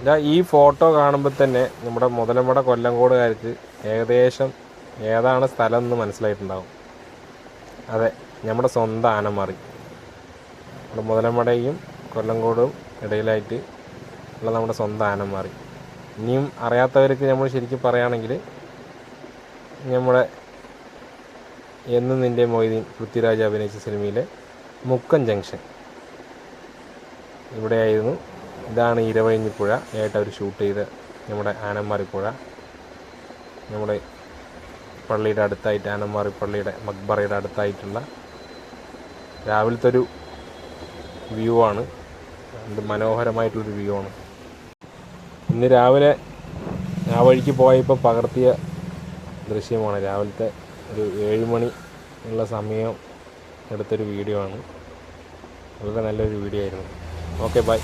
ഇതാ ഈ ഫോട്ടോ കാണുമ്പോൾ തന്നെ നമ്മുടെ മുതലമട കൊല്ലങ്കോടുകാർക്ക് ഏകദേശം ഏതാണ് സ്ഥലം എന്ന് മനസ്സിലായിട്ടുണ്ടാവും. അതെ നമ്മുടെ സ്വന്തം ആനമാറി. നമ്മുടെ മുതലമടയും കൊല്ലങ്കോടും ഇടയിലായിട്ട് ഉള്ള നമ്മുടെ സ്വന്തം ആനമാറി. ഇനിയും അറിയാത്തവർക്ക് നമ്മൾ ശരിക്കും പറയുകയാണെങ്കിൽ നമ്മുടെ എന്നും നിന്റെ മൊയ്തീൻ പൃഥ്വിരാജ് അഭിനയിച്ച സിനിമയിലെ മുക്കം ജംഗ്ഷൻ. ഇവിടെയായിരുന്നു ഇതാണ് ഇരവഴിഞ്ഞിപ്പുഴ ആയിട്ട് അവർ ഷൂട്ട് ചെയ്ത നമ്മുടെ ആനമാറിപ്പുഴ നമ്മുടെ പള്ളിയുടെ അടുത്തായിട്ട് ആനമാറി പള്ളിയുടെ മക്ബറയുടെ അടുത്തായിട്ടുള്ള രാവിലത്തെ ഒരു വ്യൂ ആണ്. എന്ത് മനോഹരമായിട്ടുള്ളൊരു വ്യൂ ആണ്. ഇന്ന് രാവിലെ ആ വഴിക്ക് പോയപ്പോൾ പകർത്തിയ ദൃശ്യമാണ്. രാവിലത്തെ ഒരു ഏഴ് മണി ഉള്ള സമയം എടുത്തൊരു വീഡിയോ ആണ്. വളരെ നല്ലൊരു വീഡിയോ ആയിരുന്നു. Okay bye.